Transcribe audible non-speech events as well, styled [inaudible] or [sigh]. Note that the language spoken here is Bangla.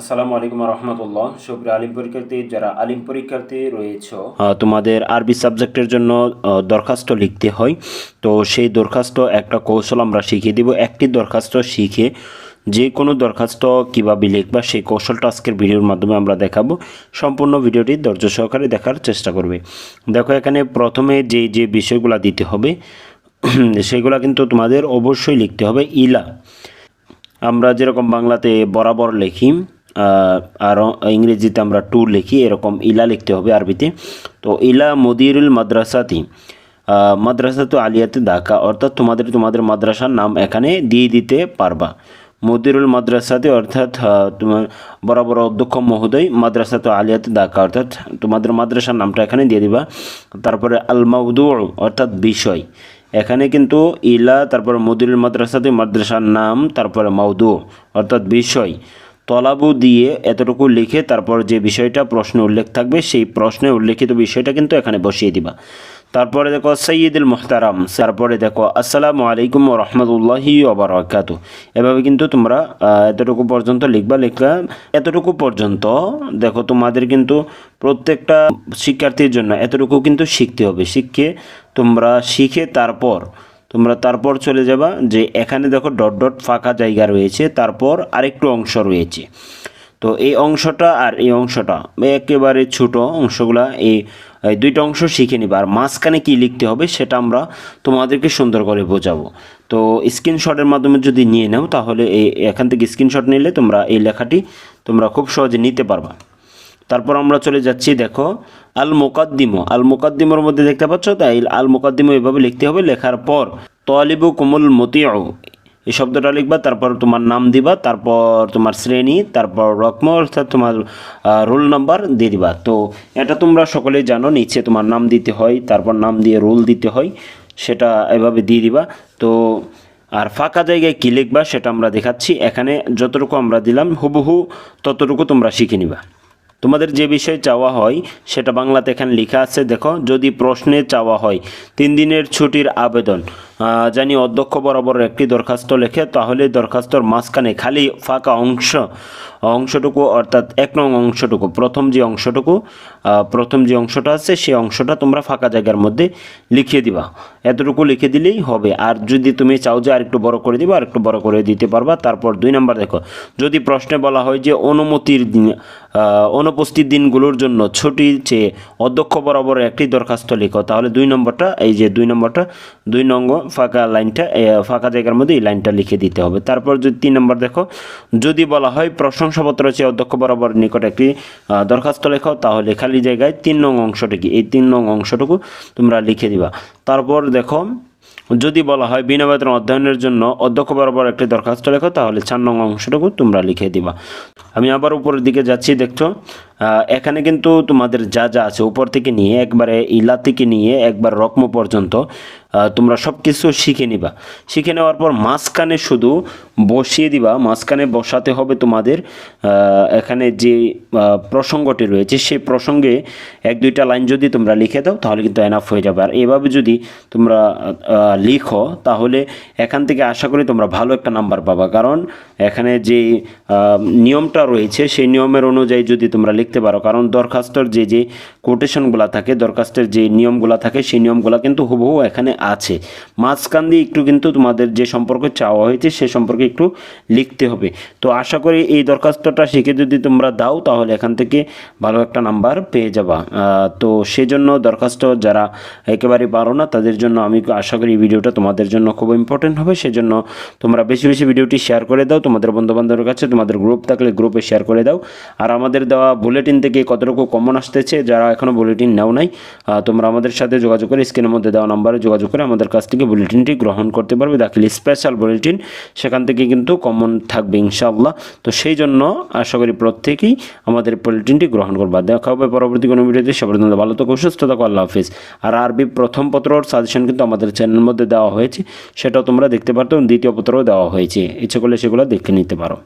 আসসালামু আলাইকুম রহমতুল্লাহ। সুপ্রিয় আলিম পরীক্ষার্থী, যারা আলিম পরীক্ষার্থী রয়েছে তোমাদের আরবি সাবজেক্টের জন্য দরখাস্ত লিখতে হয়। তো সেই দরখাস্ত, একটা কৌশল আমরা শিখিয়ে দিব। একটি দরখাস্ত শিখে যে কোনো দরখাস্ত কীভাবে লিখবা, সেই কৌশলটা আজকের ভিডিওর মাধ্যমে আমরা দেখাবো। সম্পূর্ণ ভিডিওটি ধৈর্য সহকারে দেখার চেষ্টা করবে। দেখো, এখানে প্রথমে যে যে বিষয়গুলো দিতে হবে, [clears throat] সেগুলো কিন্তু তোমাদের অবশ্যই লিখতে হবে। ইলা, আমরা যেরকম বাংলাতে বরাবর লিখি আর ইংরেজিতে আমরা টু লিখি, এরকম ইলা লিখতে হবে আরবিতে। তো ইলা মদিরুল মাদ্রাসাতি। মাদ্রাসা তো আলিয়াতে ঢাকা, অর্থাৎ তোমাদের তোমাদের মাদ্রাসার নাম এখানে দিয়ে দিতে পারবা। মদিরুল মাদ্রাসাতে, অর্থাৎ তোমার বরাবর অধ্যক্ষ মহোদয় মাদ্রাসা তো আলিয়াতে ঢাকা, অর্থাৎ তোমাদের মাদ্রাসার নামটা এখানে দিয়ে দিবা। তারপরে আল মাউদু অর্থাৎ বিষয়। এখানে কিন্তু ইলা, তারপর মদিরুল মাদ্রাসাতে মাদ্রাসার নাম, তারপরে মাউদু, অর্থাৎ বিষয়। তলাবু দিয়ে এতটুকু লিখে তারপর যে বিষয়টা প্রশ্নে উল্লেখ থাকবে, সেই প্রশ্নে উল্লেখিত বিষয়টা কিন্তু এখানে বসিয়ে দিবা। তারপরে দেখো সৈয়দুল মোহতারাম। তারপরে দেখো, আসসালামু আলাইকুম রহমতুল্লাহি ওবরাকাত এভাবে কিন্তু তোমরা এতটুকু পর্যন্ত লিখবা লিখবা এতটুকু পর্যন্ত দেখো তোমাদের কিন্তু প্রত্যেকটা শিক্ষার্থীর জন্য এতটুকু কিন্তু শিখতে হবে। শিখে তোমরা, শিখে তারপর তোমরা তারপর চলে যাবা যে এখানে দেখো ডট ডট ফাঁকা জায়গা রয়েছে, তারপর আরেকটু অংশ রয়েছে। তো এই অংশটা আর এই অংশটা একেবারে ছোট অংশগুলা, এই দুইটা অংশ শিখে নিবা। আর মাঝখানে কী লিখতে হবে সেটা আমরা তোমাদেরকে সুন্দর করে বোঝাবো। তো স্ক্রিনশটের মাধ্যমে যদি নিয়ে নাও তাহলে এই, এখান থেকে স্ক্রিনশট নিলে তোমরা এই লেখাটি তোমরা খুব সহজে নিতে পারবা। তারপর আমরা চলে যাচ্ছি, দেখো আল মোকাদ্দিমো আল মোকাদ্দিমোর মধ্যে দেখতে পাচ্ছ? তাই আল মোকাদ্দিমো এভাবে লিখতে হবে, লেখার পর তলিবু কুমুল মতিউ। এই শব্দটা লিখবা, তারপর তোমার নাম দিবা, তারপর তোমার শ্রেণি, তারপর রকম, অর্থাৎ তোমার রোল নাম্বার দিয়ে দিবা। তো এটা তোমরা সকলেই জানো, নিচে তোমার নাম দিতে হয়, তারপর নাম দিয়ে রোল দিতে হয়, সেটা এভাবে দিয়ে দিবা। তো, আর ফাঁকা জায়গায় কী লিখবা, সেটা আমরা দেখাচ্ছি। এখানে যতটুকু আমরা দিলাম, হুবহু ততটুকু তোমরা শিখে নিবা। তোমাদের যে বিষয় চাওয়া হয়, সেটা বাংলাতে এখানে লেখা আছে, দেখো, যদি প্রশ্নে চাওয়া হয়, তিন দিনের ছুটির আবেদন। জানি অধ্যক্ষ বরাবর একটি দরখাস্ত লেখে, তাহলে দরখাস্তর মাঝখানে খালি ফাঁকা অংশ, অংশটুকু, অর্থাৎ এক নং অংশটুকু, প্রথম যে অংশটুকু প্রথম যে অংশটা আছে, সেই অংশটা তোমরা ফাঁকা জায়গার মধ্যে লিখিয়ে দিবা। এতটুকু লিখে দিলেই হবে। আর যদি তুমি চাও যে আরেকটু বড় করে দিবা আর একটু বড় করে দিতে পারবা, তারপর দুই নাম্বার দেখো, যদি প্রশ্নে বলা হয় যে অনুমতির দিন অনুপস্থিত দিনগুলোর জন্য ছুটি চেয়ে অধ্যক্ষ বরাবর একটি দরখাস্ত লিখো, তাহলে দুই নম্বরটা, এই যে দুই নম্বরটা, দুই নং ফাঁকা লাইনটা ফাঁকা জায়গার মধ্যে এই লাইনটা লিখে দিতে হবে। তারপর যদি তিন নম্বর দেখো, যদি বলা হয় প্রশংসাপত্র চেয়ে অধ্যক্ষ বরাবর নিকট একটি দরখাস্ত লেখাও, তাহলে খালি জায়গায় তিন নং অংশটুকু এই তিন নং অংশটুকু তোমরা লিখে দিবা। তারপর দেখো যদি বলা হয় বিনা বেতন অধ্যয়নের জন্য অধ্যক্ষ বরাবর একটি দরখাস্ত লেখো, তাহলে চার নং অংশটুকু তোমরা লিখে দিবা। আমি আবার উপরের দিকে যাচ্ছি, দেখছ? এখানে কিন্তু তোমাদের যা যা আছে, উপর থেকে নিয়ে, একবারে ইলা থেকে নিয়ে, একবার রকম পর্যন্ত তোমরা সব কিছু শিখে নিবা। শিখে নেওয়ার পর মাঝখানে শুধু বসিয়ে দিবা, মাঝখানে বসাতে হবে তোমাদের এখানে যে প্রসঙ্গটি রয়েছে, সেই প্রসঙ্গে এক দুইটা লাইন যদি তোমরা লিখে দাও, তাহলে কিন্তু এনাফ হয়ে যাবে। আর এভাবে যদি তোমরা লিখো, তাহলে এখান থেকে আশা করি তোমরা ভালো একটা নাম্বার পাবা। কারণ এখানে যে নিয়মটা রয়েছে, সেই নিয়মের অনুযায়ী যদি তোমরা লিখতে পারো, কারণ দরখাস্তর যে যে কোটেশনগুলো থাকে, দরখাস্তের যে নিয়মগুলো থাকে, সেই নিয়মগুলো কিন্তু হুবহু এখানে আছে। মাঝখান দিয়ে একটু কিন্তু তোমাদের যে সম্পর্কে চাওয়া হয়েছে, সে সম্পর্কে একটু লিখতে হবে। তো আশা করি এই দরখাস্তটা শিখে যদি তোমরা দাও, তাহলে এখান থেকে ভালো একটা নাম্বার পেয়ে যাবা। তো সেজন্য দরখাস্ত যারা একেবারে পারো না, তাদের জন্য আমি আশা করি ভিডিওটা তোমাদের জন্য খুব ইম্পর্টেন্ট হবে, সেজন্য তোমরা বেশি বেশি ভিডিওটি শেয়ার করে দাও, তোমাদের বন্ধুবান্ধবের কাছে, তোমাদের গ্রুপ থাকলে গ্রুপে শেয়ার করে দাও। আর আমাদের দেওয়া বুলেটিন থেকে কতটুকু কমন আসতেছে, যারা এখনও বুলেটিন নেও নাই তোমরা আমাদের সাথে যোগাযোগ করে স্ক্রিনের মধ্যে দেওয়া নাম্বারে যোগাযোগ করে আমাদের কাছ থেকে বুলেটিনটি গ্রহণ করতে পারবে। দাখিল স্পেশাল বুলেটিন সেখান থেকে কিন্তু কমন থাকবে ইনশাআল্লাহ। তো সেই জন্য আশা করি প্রত্যেকেই আমাদের বুলেটিনটি গ্রহণ করবা। দেখা হবে পরবর্তী কোনো ভিডিওতে। সে ভালো থাকো, সুস্থ থাকো, আল্লাহ হাফিজ। আর আরবি প্রথম পত্রর সাজেশন কিন্তু আমাদের চ্যানেলের মধ্যে দেওয়া হয়েছে, সেটাও তোমরা দেখতে পারতো দ্বিতীয় পত্রও দেওয়া হয়েছে। ইচ্ছে করলে সেগুলো দেখে নিতে পারো।